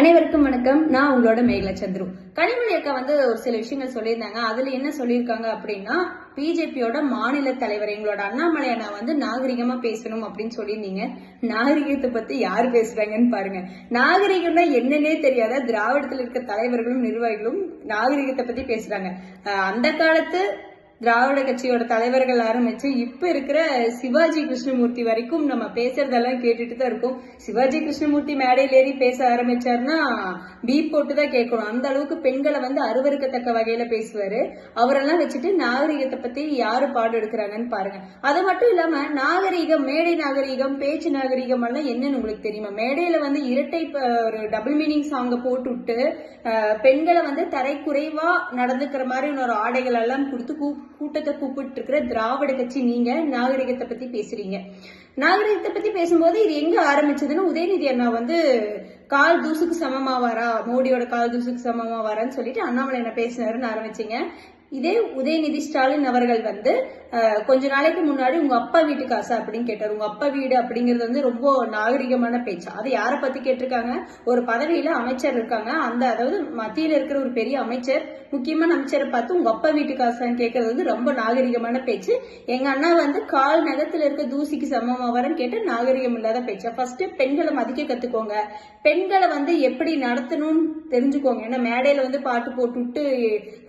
அனைவருக்கும் வணக்கம். நான் உங்களோட மேகல சந்துரு. கனிமொழி அக்கா வந்து ஒரு சில விஷயங்கள் சொல்லியிருந்தாங்க. அதுல என்ன சொல்லியிருக்காங்க அப்படின்னா பிஜேபியோட மாநில தலைவர் எங்களோட அண்ணாமலை அண்ணா வந்து நாகரிகமா பேசணும் அப்படின்னு சொல்லியிருந்தீங்க. நாகரிகத்தை பத்தி யார் பேசுறாங்கன்னு பாருங்க. நாகரிகம்னா என்னன்னே தெரியாத திராவிடத்தில் இருக்க தலைவர்களும் நிர்வாகிகளும் நாகரிகத்தை பத்தி பேசுறாங்க. அந்த காலத்து திராவிட கட்சியோட தலைவர்கள் ஆரம்பிச்சு இப்ப இருக்கிற சிவாஜி கிருஷ்ணமூர்த்தி வரைக்கும் நம்ம பேசுறதெல்லாம் கேட்டுட்டு தான் இருக்கோம். சிவாஜி கிருஷ்ணமூர்த்தி மேடையில் ஏறி பேச ஆரம்பிச்சாருன்னா பீப் போட்டு தான் கேட்கணும். அந்த அளவுக்கு பெண்களை வந்து அருவருக்கத்தக்க வகையில பேசுவாரு. அவரெல்லாம் வச்சுட்டு நாகரிகத்தை பத்தி யாரு பாடு எடுக்கிறாங்கன்னு பாருங்க. அது மட்டும் இல்லாம நாகரிகம் மேடை நாகரிகம் பேச்சு நாகரிகம் எல்லாம் என்னன்னு உங்களுக்கு தெரியுமா? மேடையில வந்து இரட்டை ஒரு டபுள் மீனிங் சாங்க போட்டு விட்டு பெண்களை வந்து தரை குறைவா நடந்துக்கிற மாதிரி ஒரு ஆடைகள் எல்லாம் கொடுத்து கூப்பிட்டு கூட்டத்தை கூப்பிட்டு இருக்கிற திராவிட கட்சி நீங்க நாகரிகத்தை பத்தி பேசுறீங்க. நாகரிகத்தை பத்தி பேசும்போது இது எங்க ஆரம்பிச்சதுன்னு உதயநிதி அண்ணா வந்து கால் தூசுக்கு சமமாவாரா மோடியோட கால் தூசுக்கு சமமாவாரான்னு சொல்லிட்டு அண்ணாமலை என்ன பேசினாருன்னு ஆரம்பிச்சீங்க. இதே உதயநிதி ஸ்டாலின் அவர்கள் வந்து கொஞ்ச நாளைக்கு முன்னாடி உங்க அப்பா வீட்டு காசு அப்படின்னு கேட்டார். உங்க அப்பா வீடு அப்படிங்கிறது வந்து ரொம்ப நாகரிகமான பேச்சு. அது யாரை பத்தி கேட்டிருக்காங்க? ஒரு பதவியில அமைச்சர் இருக்காங்க. அந்த அதாவது மத்தியில இருக்கிற ஒரு பெரிய அமைச்சர் முக்கியமான அமைச்சரை பார்த்து உங்க அப்பா வீட்டு காசான்னு கேட்கறது வந்து ரொம்ப நாகரிகமான பேச்சு. எங்க அண்ணா வந்து கால் நகத்துல இருக்க தூசிக்கு சமமா வரன்னு கேட்டு நாகரிகம் இல்லாத பேச்சு. ஃபர்ஸ்ட் பெண்களை மதிக்க கத்துக்கோங்க. பெண்களை வந்து எப்படி நடத்தணும்னு தெரிஞ்சுக்கோங்க. ஏன்னா மேடையில வந்து பாட்டு போட்டுவிட்டு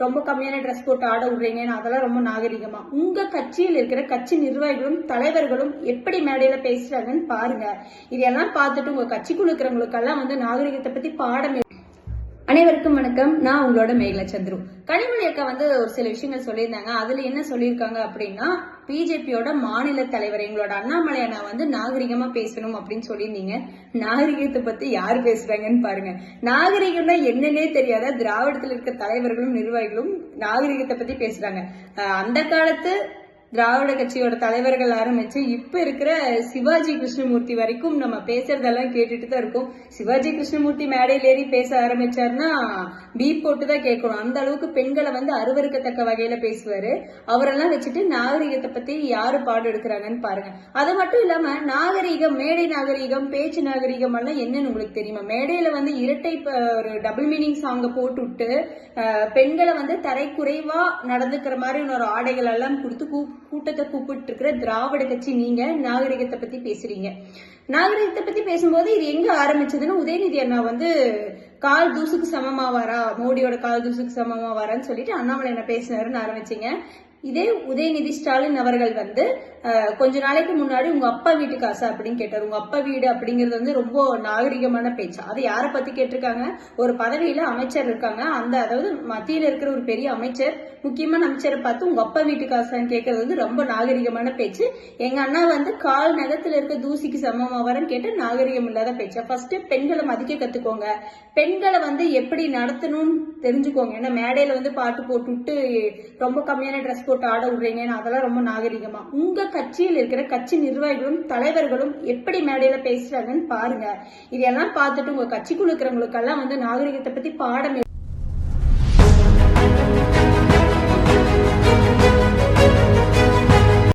ரொம்ப கம்மியான ட்ரெஸ் போட்டு ஆட விடுறீங்கன்னு அதெல்லாம் ரொம்ப நாகரிகமா. உங்க கட்சியில் இருக்கிற கட்சி நிர்வாகிகளும் தலைவர்களும் எப்படி மேடையில பேசுறாங்கன்னு பாருங்க. இதெல்லாம் பார்த்துட்டு உங்க கட்சிக்குள்ள இருக்கிறவங்களுக்கெல்லாம் வந்து நாகரிகத்தை பத்தி பாடம் அனைவருக்கும் வணக்கம். நான் உங்களோட மேகல சந்துரு. கனிமொழி அக்கா வந்து ஒரு சில விஷயங்கள் சொல்லியிருந்தாங்க. அதுல என்ன சொல்லியிருக்காங்க அப்படின்னா பிஜேபியோட மாநில தலைவர் எங்களோட அண்ணாமலை அண்ணா வந்து நாகரிகமா பேசணும் அப்படின்னு சொல்லியிருந்தீங்க. நாகரிகத்தை பத்தி யார் பேசுறாங்கன்னு பாருங்க. நாகரிகம்னா என்னன்னே தெரியாத திராவிடத்தில் இருக்க தலைவர்களும் நிர்வாகிகளும் நாகரிகத்தை பத்தி பேசுறாங்க. அந்த காலத்து திராவிட கட்சியோட தலைவர்கள் ஆரம்பிச்சு இப்ப இருக்கிற சிவாஜி கிருஷ்ணமூர்த்தி வரைக்கும் நம்ம பேசுறதெல்லாம் கேட்டுட்டு தான் இருக்கோம். சிவாஜி கிருஷ்ணமூர்த்தி மேடையில் ஏறி பேச ஆரம்பிச்சாருன்னா பீப் போட்டு தான் கேட்கணும். அந்த அளவுக்கு பெண்களை வந்து அருவருக்கத்தக்க வகையில பேசுவாரு. அவரெல்லாம் வச்சுட்டு நாகரிகத்தை பத்தி யாரு பாடு எடுக்கிறாங்கன்னு பாருங்க. அது மட்டும் இல்லாம நாகரிகம் மேடை நாகரிகம் பேச்சு நாகரிகம் எல்லாம் என்னன்னு உங்களுக்கு தெரியுமா? மேடையில வந்து இரட்டை ஒரு டபுள் மீனிங் சாங்க போட்டு விட்டு பெண்களை வந்து தரை குறைவா நடந்துக்கிற மாதிரி ஒரு ஆடைகள் எல்லாம் கொடுத்து கூப்பிட்டு கூட்டத்தை கூப்பிட்டு இருக்கிற திராவிட கட்சி நீங்க நாகரிகத்தை பத்தி பேசுறீங்க. நாகரிகத்தை பத்தி பேசும்போது இது எங்க ஆரம்பிச்சதுன்னு உதயநிதி அண்ணா வந்து கால் தூசுக்கு சமமாவாரா மோடியோட கால் தூசுக்கு சமமாவாரான்னு சொல்லிட்டு அண்ணாமலை என்ன பேசினாருன்னு ஆரம்பிச்சீங்க. இதே உதயநிதி ஸ்டாலின் அவர்கள் வந்து கொஞ்ச நாளைக்கு முன்னாடி உங்க அப்பா வீட்டு காசு அப்படின்னு கேட்டார். உங்க அப்பா வீடு அப்படிங்கிறது வந்து ரொம்ப நாகரிகமான பேச்சு. அது யாரை பத்தி கேட்டிருக்காங்க? ஒரு பதவியில அமைச்சர் இருக்காங்க. அந்த அதாவது மத்தியில இருக்கிற ஒரு பெரிய அமைச்சர் முக்கியமான அமைச்சரை பார்த்து உங்க அப்பா வீட்டு காசான்னு கேட்கறது வந்து ரொம்ப நாகரிகமான பேச்சு. எங்க அண்ணா வந்து கால் நகத்துல இருக்க தூசிக்கு சமமா வரன்னு கேட்டு நாகரிகம் இல்லாத பேச்சு. ஃபர்ஸ்ட் பெண்களை மதிக்க கத்துக்கோங்க. பெண்களை வந்து எப்படி நடத்தணும்னு தெரிஞ்சுக்கோங்க. ஏன்னா மேடையில வந்து பாட்டு போட்டுவிட்டு ரொம்ப கம்மியான ட்ரெஸ் போட்டு ஆட விடுறீங்க அதெல்லாம் ரொம்ப நாகரிகமா. உங்க கட்சியில் இருக்கிற கட்சி நிர்வாகிகளும் தலைவர்களும் எப்படி மேடையில பேசுறாங்கன்னு பாருங்க. இதெல்லாம் பார்த்துட்டு உங்க கட்சிக்குள்ள இருக்கிறவங்களுக்கெல்லாம் வந்து நாகரிகத்தை பத்தி பாடம்